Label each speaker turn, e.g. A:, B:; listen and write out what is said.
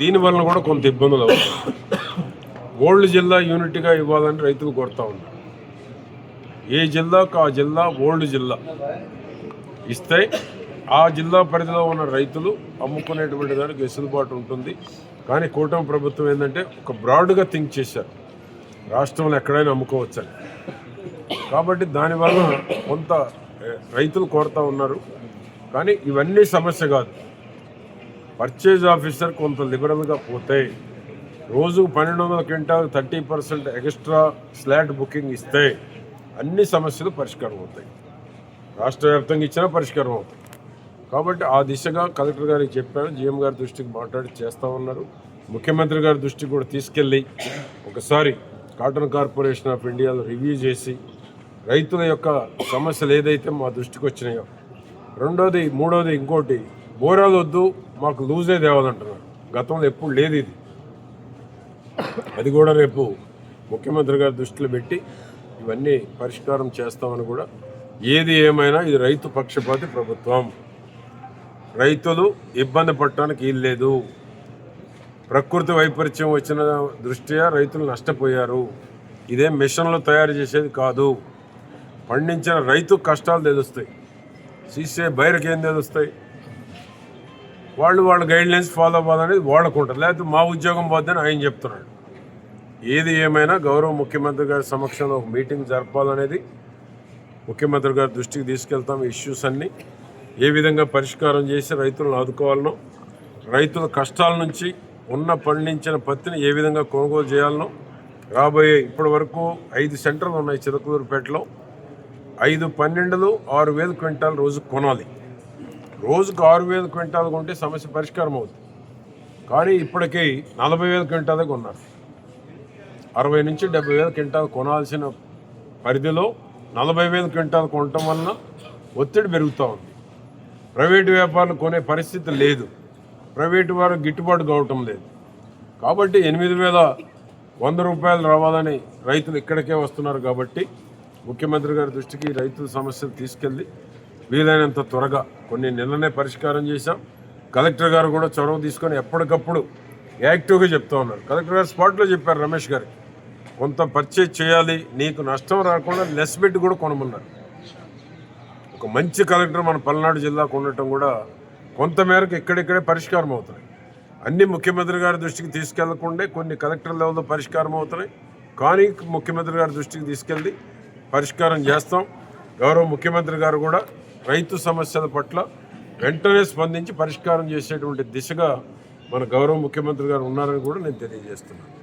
A: దీని వలన కూడా కొంత ఇబ్బందులు అవుతాయి. ఓల్డ్ జిల్లా యూనిట్గా ఇవ్వాలని రైతులు కోరుతా ఉన్నారు. ఏ జిల్లాకు ఆ జిల్లా ఓల్డ్ జిల్లా. ఇస్తే ఆ జిల్లా పరిధిలో ఉన్న రైతులు అమ్ముకునేటువంటి దానికి వెసులుబాటు ఉంటుంది. కానీ కూటమి ప్రభుత్వం ఏంటంటే ఒక బ్రాడ్గా థింక్ చేశారు. రాష్ట్రంలో ఎక్కడైనా అమ్ముకోవచ్చని. కాబట్టి దానివల్ల కొంత రైతులు కోరుతా ఉన్నారు. కానీ ఇవన్నీ సమస్య కాదు. పర్చేజ్ ఆఫీసర్ కొంత లిబరల్గా పోతే రోజుకు పన్నెండు వందల quintal thirty percent extra slot booking ఇస్తే అన్ని సమస్యలు పరిష్కారం అవుతాయి. రాష్ట్ర వ్యాప్తంగా ఇచ్చినా పరిష్కారం అవుతాయి. కాబట్టి ఆ దిశగా కలెక్టర్ గారికి చెప్పాను జీఎం గారి దృష్టికి మాట్లాడి చేస్తా ఉన్నారు. ముఖ్యమంత్రి గారి దృష్టికి కూడా తీసుకెళ్ళి ఒకసారి కాటన్ కార్పొరేషన్ ఆఫ్ ఇండియాలో రివ్యూ చేసి రైతుల యొక్క సమస్యలు ఏదైతే మా దృష్టికి వచ్చినాయో రెండోది మూడోది ఇంకోటి బోరాలు వద్దు మాకు లూజే తేవాలంటున్నారు. గతంలో ఎప్పుడు లేదు ఇది. అది కూడా రేపు ముఖ్యమంత్రి గారి దృష్టిలో పెట్టి ఇవన్నీ పరిష్కారం చేస్తామని కూడా ఏది ఏమైనా ఇది రైతు పక్షపాతి ప్రభుత్వం. రైతులు ఇబ్బంది పడటానికి లేదు. ప్రకృతి వైపరీత్యం వచ్చిన దృష్ట్యా రైతులు నష్టపోయారు. ఇదే మిషన్లు తయారు చేసేది కాదు. పండించిన రైతు కష్టాలు తెలుస్తాయి. సీసే బయరకేం ఏం తెలుస్తాయి? వాళ్ళు వాళ్ళ గైడ్లైన్స్ ఫాలో అవ్వాలనేది వాళ్ళకు ఉంటుంది లేకపోతే మా ఉద్యోగం పోద్దని ఆయన చెప్తున్నాడు. ఏది ఏమైనా గౌరవ ముఖ్యమంత్రి గారి సమక్షంలో ఒక మీటింగ్ జరపాలనేది ముఖ్యమంత్రి గారి దృష్టికి తీసుకెళ్తాం. ఇష్యూస్ అన్నీ ఏ విధంగా పరిష్కారం చేసి రైతులను ఆదుకోవాలనో రైతుల కష్టాల నుంచి ఉన్న పండించిన పత్తిని ఏ విధంగా కొనుగోలు చేయాలనో రాబోయే ఇప్పటి వరకు ఐదు సెంటర్లు ఉన్నాయి చిలకూరుపేటలో ఐదు పన్నెండులు ఆరు వేల క్వింటాల్ రోజు కొనాలి. రోజుకు ఆరు వేల క్వింటాల్ కొంటే సమస్య పరిష్కారం అవుతుంది. కానీ ఇప్పటికీ నలభై వేల క్వింటాలే కొన్నారు. అరవై నుంచి డెబ్బై వేల క్వింటాల్ కొనాల్సిన పరిధిలో నలభై వేల క్వింటాలు కొనటం వలన ఒత్తిడి పెరుగుతూ ఉంది. ప్రైవేటు వ్యాపారులు కొనే పరిస్థితి లేదు. ప్రైవేటు వారు గిట్టుబాటు కావటం లేదు. కాబట్టి ఎనిమిది వేల వంద రూపాయలు రావాలని రైతులు ఇక్కడికే వస్తున్నారు కాబట్టి ముఖ్యమంత్రి గారి దృష్టికి రైతుల సమస్యలు తీసుకెళ్ళి వీలైనంత త్వరగా కొన్ని నిన్ననే పరిష్కారం చేశాం. కలెక్టర్ గారు కూడా చొరవ తీసుకొని ఎప్పటికప్పుడు యాక్టివ్గా చెప్తా ఉన్నారు. కలెక్టర్ గారు స్పాట్లో చెప్పారు రమేష్ గారికి కొంత పర్చేజ్ చేయాలి నీకు నష్టం రాకుండా లెస్ బెడ్ కూడా కొనమన్నారు. ఒక మంచి కలెక్టర్ మన పల్నాడు జిల్లాకు ఉండటం కూడా కొంతమేరకు ఇక్కడిక్కడే పరిష్కారం అవుతున్నాయి. అన్ని ముఖ్యమంత్రి గారి దృష్టికి తీసుకెళ్ళకుండా కొన్ని కలెక్టర్ లెవెల్లో పరిష్కారం అవుతున్నాయి. కానీ ముఖ్యమంత్రి గారి దృష్టికి తీసుకెళ్ళి పరిష్కారం చేస్తాం. గౌరవ ముఖ్యమంత్రి గారు కూడా రైతు సమస్యల పట్ల వెంటనే స్పందించి పరిష్కారం చేసేటువంటి దిశగా మన గౌరవ ముఖ్యమంత్రి గారు ఉన్నారని కూడా నేను తెలియజేస్తున్నాను.